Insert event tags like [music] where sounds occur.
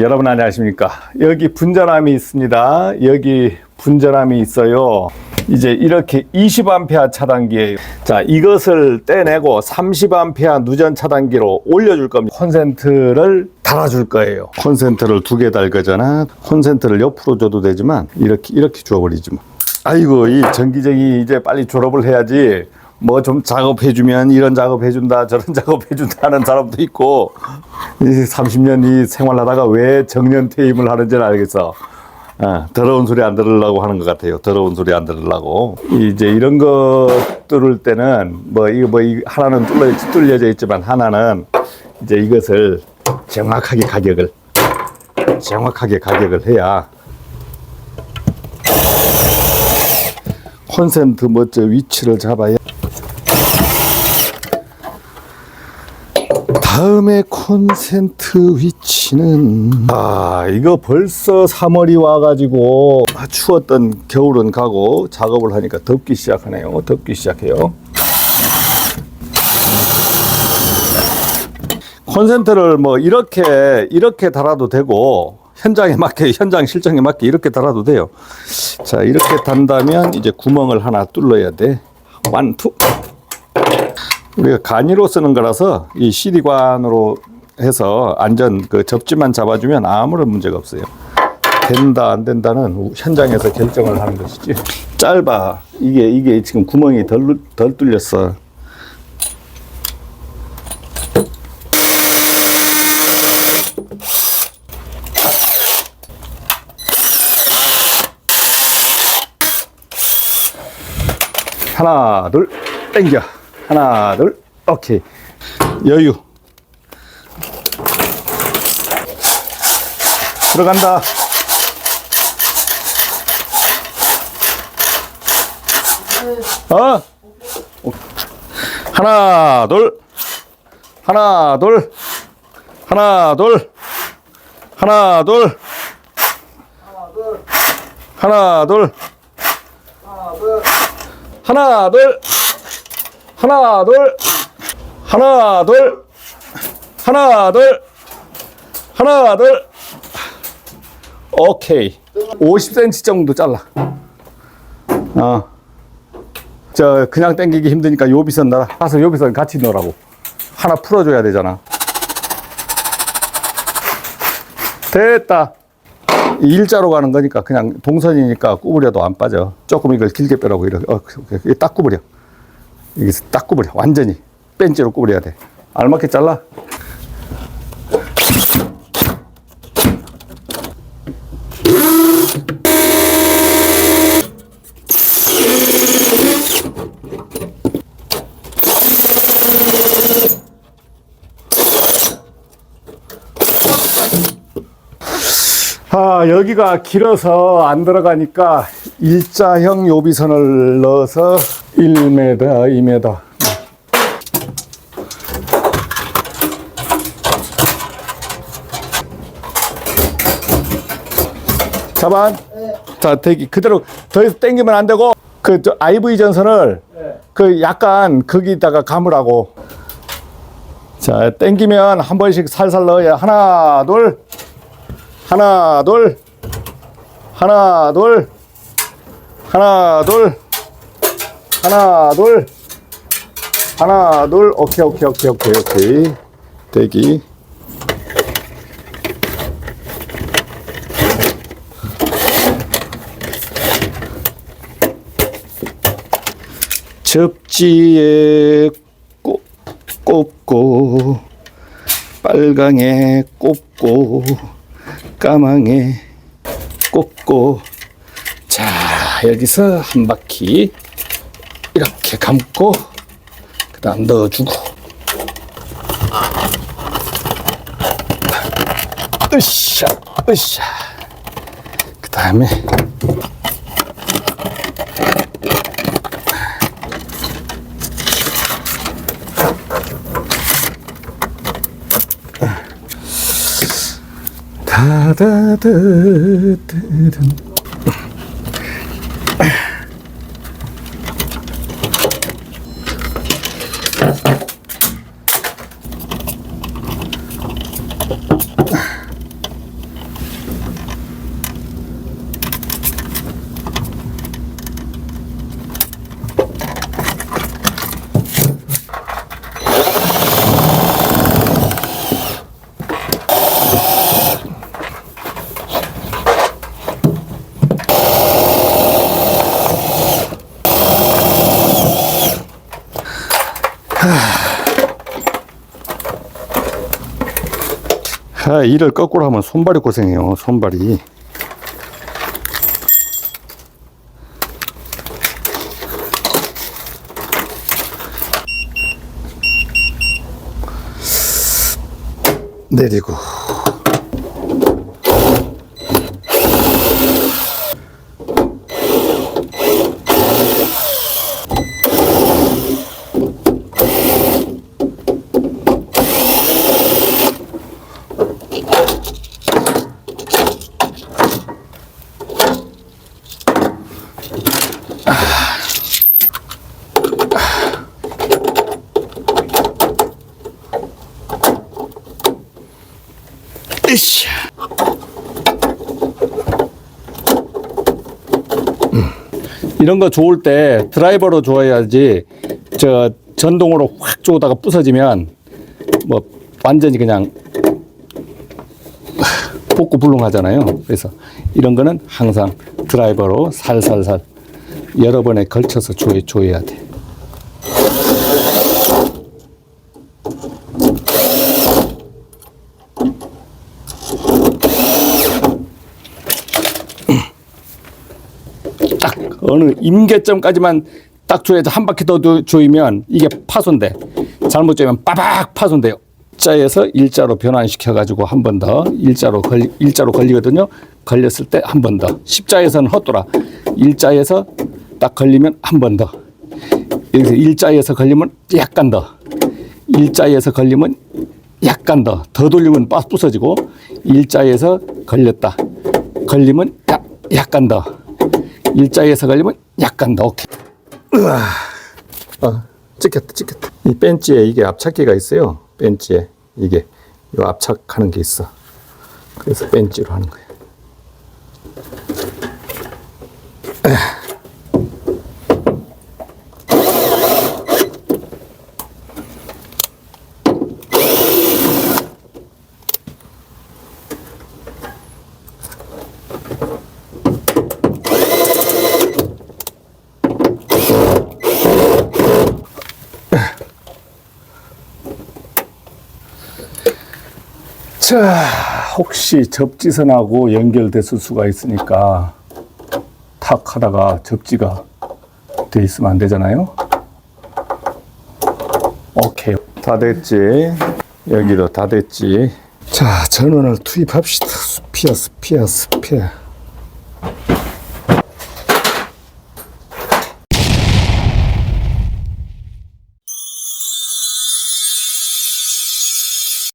여러분 안녕하십니까? 여기 분전함이 있습니다. 여기 분전함이 있어요. 이제 이렇게 20A 차단기예요. 자 이것을 떼내고 30A 누전 차단기로 올려줄 겁니다. 콘센트를 달아줄 거예요. 콘센트를 두 개 달 거잖아. 콘센트를 옆으로 줘도 되지만 이렇게 이렇게 주어버리지 뭐. 아이고 이 전기쟁이 이제 빨리 졸업을 해야지 뭐 좀 작업해주면 이런 작업해준다 저런 [laughs] 작업해준다 하는 사람도 있고 이 30년 이 생활하다가 왜 정년 퇴임을 하는지는 알겠어. 어, 더러운 소리 안 들으려고 하는 것 같아요. 더러운 소리 안 들으려고. 이제 이런 거 뚫을 때는 뭐 이거 뭐 이 하나는 뚫려, 뚫려져 있지만 하나는 이제 이것을 정확하게 가격을 정확하게 가격을 해야 콘센트 뭐저 위치를 잡아야 다음에 콘센트 위치는 아 이거 벌써 3월이 와가지고 아, 추웠던 겨울은 가고 작업을 하니까 덥기 시작하네요. 덥기 시작해요. 콘센트를 뭐 이렇게 이렇게 달아도 되고 현장에 맞게 현장 실정에 맞게 이렇게 달아도 돼요. 자 이렇게 단다면 이제 구멍을 하나 뚫어야 돼. 완투 우리가 간이로 쓰는 거라서 이 CD관으로 해서 안전 그 접지만 잡아주면 아무런 문제가 없어요. 된다 안 된다는 현장에서 결정을 하는 것이지. 짧아. 이게 이게 지금 구멍이 덜, 덜 뚫렸어. 하나 둘 땡겨. 하나 둘 오케이. 여유. 들어간다. 어? 하나 둘. 하나 둘. 하나 둘. 하나 둘. 하나 둘. 하나 둘. 하나 둘 하나 둘. 하나 둘. 하나 둘. 오케이. 50cm 정도 잘라. 어 저 그냥 당기기 힘드니까 요비선 나 가서 요비선 같이 넣으라고. 하나 풀어줘야 되잖아. 됐다. 일자로 가는 거니까 그냥 동선이니까 구부려도 안 빠져. 조금 이걸 길게 빼라고 이렇게. 어, 딱 구부려 여기서 딱 구부려. 완전히. 벤치로 구부려야 돼. 알맞게 잘라. 아, 여기가 길어서 안 들어가니까 일자형 요비선을 넣어서 1m, 2m. 자반. 자, 대기 그대로 더 이상 당기면 안 되고 그저 IV 전선을 그 약간 거기다가 감으라고. 자, 당기면 한 번씩 살살 넣어야 하나, 둘. 하나 둘 하나 둘 하나 둘 하나 둘. 하나 둘. 오케이 오케이 오케이 오케이 오케이. 대기. 접지에 꼽, 꼽고 빨강에 꼽고 까망에 꽂고. 자 여기서 한 바퀴 이렇게 감고 그 다음 넣어주고. 으쌰 으쌰. 그 다음에 다다다다든 자, 일을 거꾸로 하면 손발이 고생해요, 손발이. 내리고. 음. 이런 거 좋을 때 드라이버로 줘야지 저 전동으로 확 쪼다가 부서지면 뭐 완전히 그냥 복구 불능하잖아요. 그래서 이런 거는 항상 드라이버로 살살살 여러 번에 걸쳐서 조, 조여야 돼. [clears throat] 딱 어느 임계점까지만 딱 조여서 한 바퀴 더 조- 조이면 이게 파손돼. 잘못 조이면 빠박 파손돼요. 자에서 일자로 변환시켜 가지고 한 번 더 일자로 걸 일자로 걸리거든요. 걸렸을 때 한 번 더. 십자에서는 헛돌아. 일자에서 딱 걸리면 한 번 더. 여기서 일자에서 걸리면 약간 더. 일자에서 걸리면 약간 더. 더 돌리면 빠 부서지고 일자에서 걸렸다. 걸리면 야, 약간 더. 일자에서 걸리면 약간 더 오케이. 으아. 어, 찍혔다, 찍혔다. 이 벤치에 이게 압착기가 있어요. 벤치에 이게 이 압착하는 게 있어. 그래서 벤치로 하는 거예요. 자, 혹시 접지선하고 연결됐을 수가 있으니까 탁 하다가 접지가 돼 있으면 안 되잖아요. 오케이. 다 됐지. 여기도 다 됐지. 자, 전원을 투입합시다. 스피어, 스피어, 스피어.